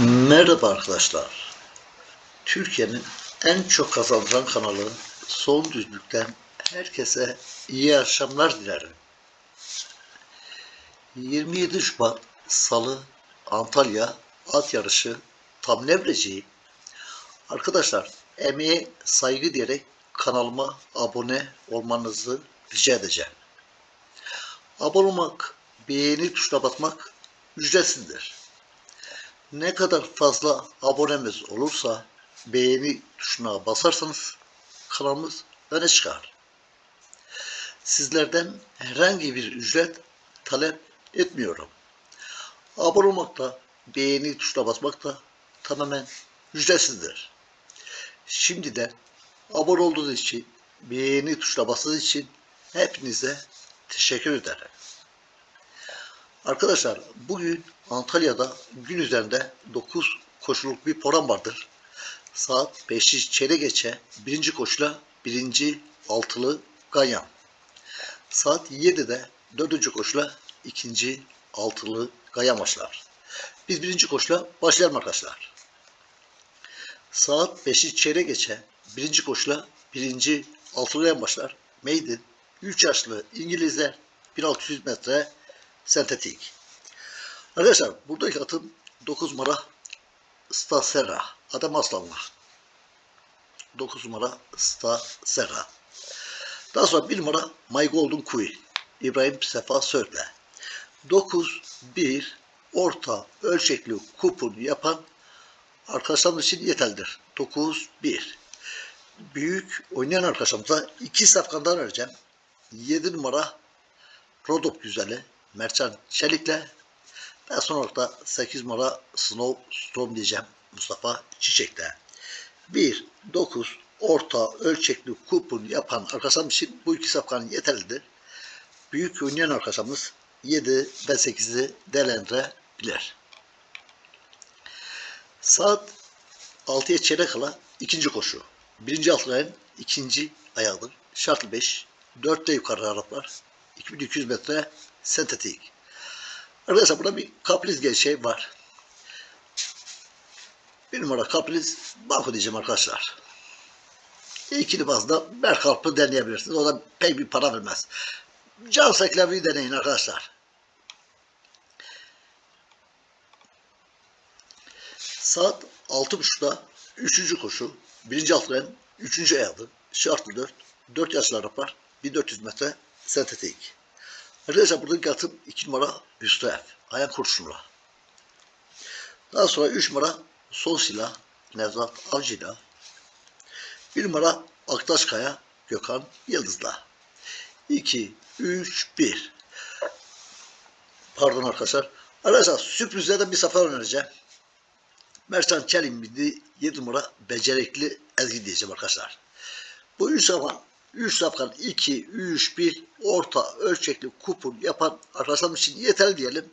Merhaba arkadaşlar. Türkiye'nin en çok kazandıran kanalı Son Düzlük'ten herkese iyi akşamlar dilerim. 27 Şubat Salı Antalya at yarışı tam nevreci. Arkadaşlar emeğe saygı diyerek kanalıma abone olmanızı rica edeceğim. Abone olmak, beğeni tuşuna basmak ücretsizdir ne kadar fazla abonemiz olursa beğeni tuşuna basarsanız kanalımız öne çıkar. Sizlerden herhangi bir ücret talep etmiyorum. Abone olmak da beğeni tuşuna basmak da tamamen ücretsizdir. Şimdiden abone olduğunuz için, beğeni tuşuna bastığınız için hepinize teşekkür ederim. Arkadaşlar bugün Antalya'da gün üzerinde 9 koşuluk bir program vardır. Saat 5'i çeyrek geçe birinci koşula birinci altılı ganyan. Saat 7'de dördüncü koşula ikinci altılı ganyan başlar. Biz birinci koşula başlayalım arkadaşlar. Saat 5'i çeyrek geçe birinci koşula birinci altılı ganyan başlar. Maiden 3 yaşlı İngilizler 1600 metre sentetik. Arkadaşlar buradaki atım 9 numara Stasera. Adam Aslanlı. 9 numara Stasera. Daha sonra 1 numara My Golden Queen. İbrahim Sefa Söğütle. 9 1 orta ölçekli kupon yapan arkadaşlarımız için yeterlidir. 9 1 büyük oynayan arkadaşlarımıza 2 safkandan vereceğim. 7 numara Rodop Güzeli Mercan Çelik'le ve son olarak da 8 numara Snow Storm diyeceğim Mustafa Çiçek'te. 1, 9, orta ölçekli kupon yapan arkadaşlarım için bu iki safkanın yeterlidir. Büyük oynayan arkadaşlarımız 7 ve 8'i değerlendirebilir. Saat 6'ya çeyrek kala ikinci koşu. Birinci altı ikinci ayağıdır. Şartlı 5. 4'te yukarı Araplar. 2200 metre sentetik. Arkadaşlar burada bir kapriz gibi şey var. Bir numara kapriz banko diyeceğim arkadaşlar. İkili bazda Berkalp'ı deneyebilirsiniz. O da pek bir para vermez. Can Seklevi'yi deneyin arkadaşlar. Saat 6.30'da 3. koşu. 1. altren 3. ayağı. Şartlı 4. 4 yaşlı Araplar. 1400 metre sentetik. Arkadaşlar buradaki atım 2 numara Hüsrev. Ayak kurşunla. Daha sonra 3 numara sol silah Nevzat Avcı'yla. 1 numara Aktaşkaya Gökhan Yıldız'la. 2, 3, 1. Pardon arkadaşlar. Arkadaşlar sürprizlerden bir sefer önereceğim. Mersan Çelim bildiği 7 numara becerikli Ezgi diyeceğim arkadaşlar. Bu üç zaman 3 safkan 2, 3, 1 orta ölçekli kupon yapan arkadaşlarım için yeterli diyelim.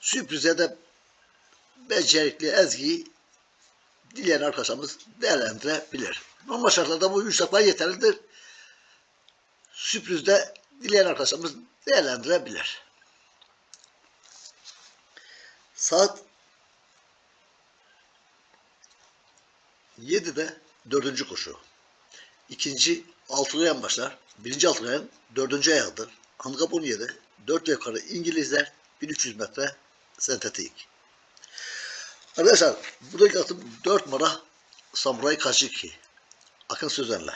Sürprize de becerikli ezgiyi dileyen arkadaşlarımız değerlendirebilir. Normal şartlarda bu 3 safkan yeterlidir. Sürprizde dileyen arkadaşlarımız değerlendirebilir. Saat 7'de dördüncü koşu. İkinci altılayan başlar. Birinci altılayan dördüncü ayağıdır. Handikap 17. 4 yukarı İngilizler 1300 metre sentetik. Arkadaşlar buradaki atım 4 numara Samuray Kajiki. Akın Sözen'le.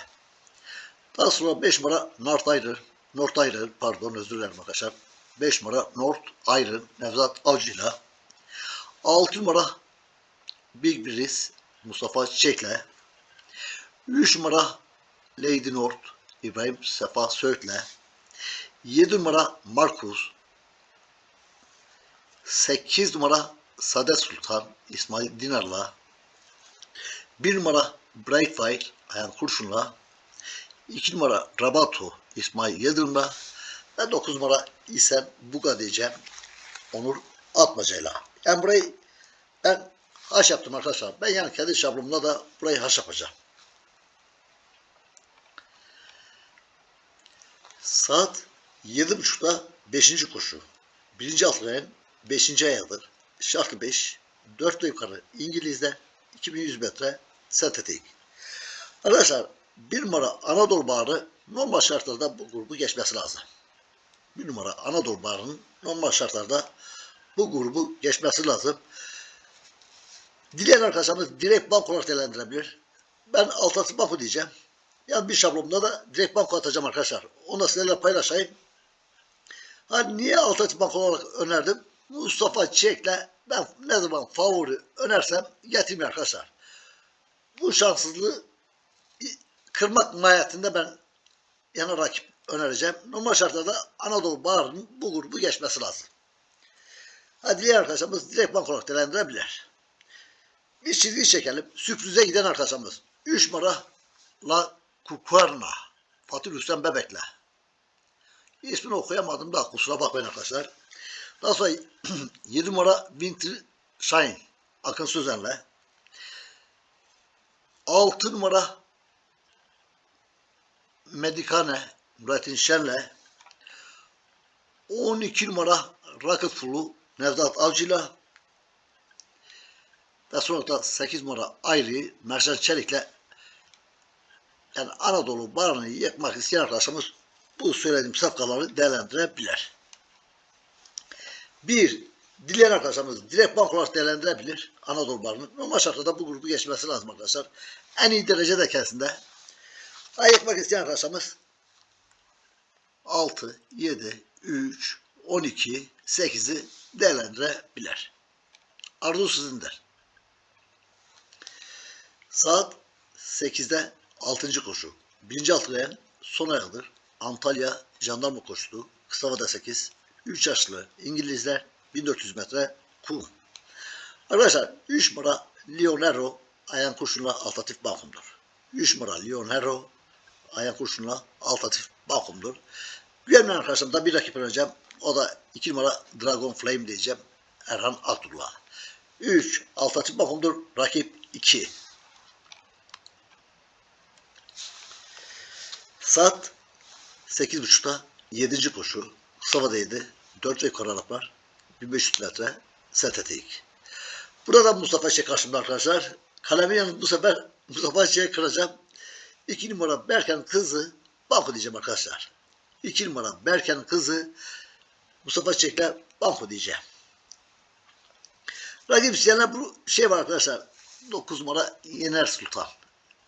Daha sonra 5 numara North Iron. North Iron pardon özür dilerim arkadaşlar. 5 numara North Iron Nevzat Avcı'yla. 6 numara Big Breeze Mustafa Çiçek'le. 3 numara Lady North İbrahim Sefa Söğüt'le 7 numara Markus 8 numara Sade Sultan İsmail Dinar'la 1 numara Brightfire Ayhan Kurşun'la 2 numara Rabato İsmail Yıldırım'la ve 9 numara İsen Buga diyeceğim Onur Atmaca'yla. Yani burayı ben haş yaptım arkadaşlar. Ben yani kendi şablonumda da burayı haş yapacağım. Saat 7.30'da 5. koşu. 1. altlayan 5. ayağıdır. Şartlı 5. 4 ve yukarı İngilizler 2100 metre sentetik. Arkadaşlar bir numara Anadolu Bağrı normal şartlarda bu grubu geçmesi lazım. Bir numara Anadolu Bağrı'nın normal şartlarda bu grubu geçmesi lazım. Dileyen arkadaşlarımız direkt bank olarak değerlendirebilir. Ben altı banko diyeceğim. Yani bir şablonda da direkt banko atacağım arkadaşlar. Onu sizinle paylaşayım. Hani niye altı banko olarak önerdim? Mustafa Çiçek'le ben ne zaman favori önersem getireyim arkadaşlar. Bu şanssızlığı kırmak mahiyetinde ben yana rakip önereceğim. Normal şartlarda Anadolu Bağrı'nın bu grubu geçmesi lazım. Hadi diğer arkadaşlarımız direkt bank olarak değerlendirebilir. Bir çizgi çekelim. Sürprize giden arkadaşlarımız. 3 numara La Kukarna. Fatih Rüstem Bebek'le. İsmini okuyamadım da kusura bakmayın arkadaşlar. Daha sonra 7 numara Winter Shine. Akın Sözen'le. 6 numara Medikane Nurettin Şen'le 12 numara Rocket Full'u Nevzat Avcı'yla ve sonra da 8 numara Ayri Mercan Çelik'le yani Anadolu barını yıkmak isteyen arkadaşımız bu söylediğim safkaları değerlendirebilir. Bir, dileyen arkadaşlarımız direkt bank olarak değerlendirebilir Anadolu barını. Normal şartlarda bu grubu geçmesi lazım arkadaşlar. En iyi derecede kendisinde. Ayıkmak isteyen arkadaşlarımız 6, 7, 3, 12, 8'i değerlendirebilir. Arzu sizindir. Saat 8'de 6. koşu. 1. altılayan son ayağıdır. Antalya jandarma koşusu. Kısa vada 8. 3 yaşlı İngilizler 1400 metre kum. Arkadaşlar 3 numara Leonero ayan kurşunla altatif bakımdır. 3 numara Leonero ayan kurşunla altatif bakımdır. Güvenli arkadaşlarımda bir rakip önereceğim. O da 2 numara Dragon Flame diyeceğim. Erhan Abdullah. 3 altatif bakımdır. Rakip 2. Saat 8.30'da 7. koşu. Sava'daydı. 4 ve yukarı Araplar. 1500 metre sentetik. Burada da Mustafa Çiçek karşımda arkadaşlar. Kalemi yalnız bu sefer Mustafa Çiçek'i kıracağım. 2 numara Berken kızı banko diyeceğim arkadaşlar. 2 numara Berken kızı Mustafa Çiçek'le banko diyeceğim. Rakip isteyenler bu şey var arkadaşlar. 9 numara Yener Sultan.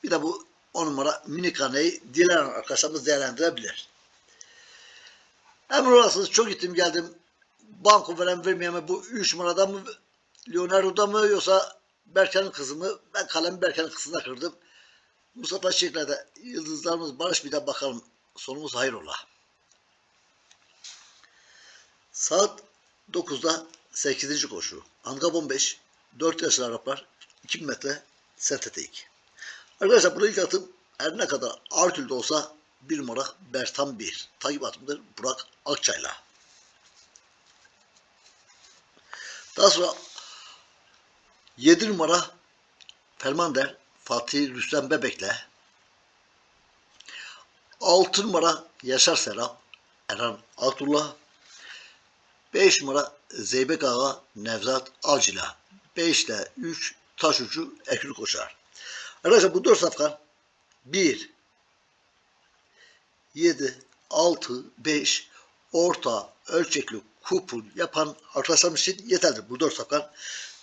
Bir de bu 10 numara Minikane'yi dileyen arkadaşlarımız değerlendirebilir. Hemen orasınız çok gittim geldim. Banko veren vermeyen mi bu 3 numarada mı Leonardo'da mı yoksa Berkan'ın kızı mı? Ben kalemi Berkan'ın kızına kırdım. Mustafa Çiçek'le de yıldızlarımız barış bir de bakalım sonumuz hayır ola. Saat 9'da 8. koşu. Angab 15. 4 yaşlı Araplar 2 metre sentetik. Arkadaşlar bu ilk atım her ne kadar Artül'de olsa bir numara Bertan 1. Takip atımdır Burak Akçay'la. Daha sonra 7 numara Fermander Fatih Rüstem Bebek'le 6 numara Yaşar Serap Erhan Abdullah 5 numara Zeybek Ağa Nevzat Avcı'la 5 ile 3 taş ucu ekli koşar. Arkadaşlar bu 4 safkan 1 7 6 5 orta ölçekli kupon yapan arkadaşlarımız için yeterlidir bu 4 safkan.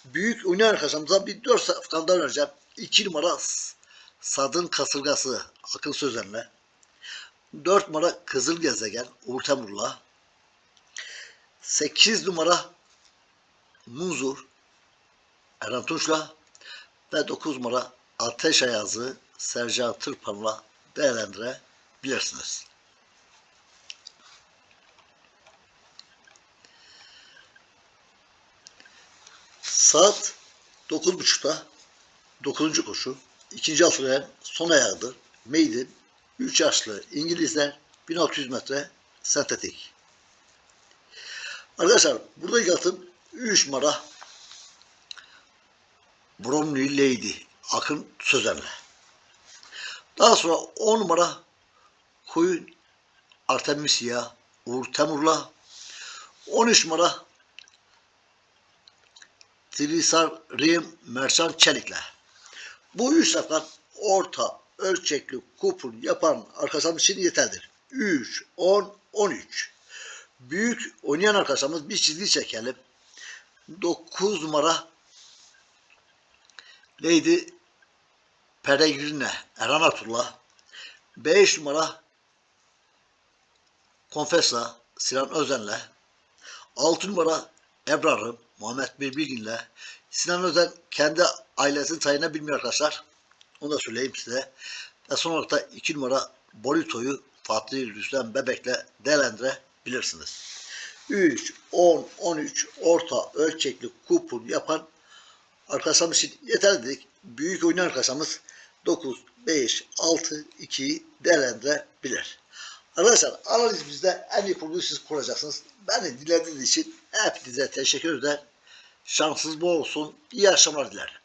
Büyük oynayan arkadaşlarımıza bir 4 safkan daha önereceğim. 2 numara Sadın Kasırgası Akın Sözen'le 4 numara Kızıl Gezegen Uğur Temur'la 8 numara Muzur Erhan Tunç'la ve 9 numara Ateş Ayazı Sercan Tırpan'la değerlendirebilirsiniz. Saat 9.30'da 9. koşu. ikinci altılayan son ayağıdır. Maiden 3 yaşlı İngilizler 1600 metre sentetik. Arkadaşlar burada ilk atım 3 numara Bromley Lady Akın Sözen'le. Daha sonra 10 numara Queen Artemisia Uğur Temur'la 13 numara Stilisar, Rim, Mersan, Çelik'le. Bu üç safkan orta ölçekli kupon yapan arkadaşlarımız için yeterlidir. 3, 10, 13. Büyük oynayan arkadaşlarımız bir çizgi çekelim. 9 numara Lady Peregrine Erhan Atullah 5 numara Confessa Sinan Özen'le 6 numara Ebrar'ım Muhammed Bilgin'le Sinan Özen kendi ailesini sayına bilmiyor arkadaşlar. Onu da söyleyeyim size. Ve son olarak da 2 numara Bolito'yu Fatih Rüstem Bebek'le değerlendirebilirsiniz. 3, 10, 13 orta ölçekli kupon yapan arkadaşlarımız için yeterli dedik. Büyük oynayan arkadaşlarımız 9, 5, 6, 2'yi değerlendirebilir. Arkadaşlar analizimizde en iyi kurguyu siz kuracaksınız. Beni dinlediğiniz için hepinize teşekkür eder. Şansınız bol olsun. İyi akşamlar dilerim.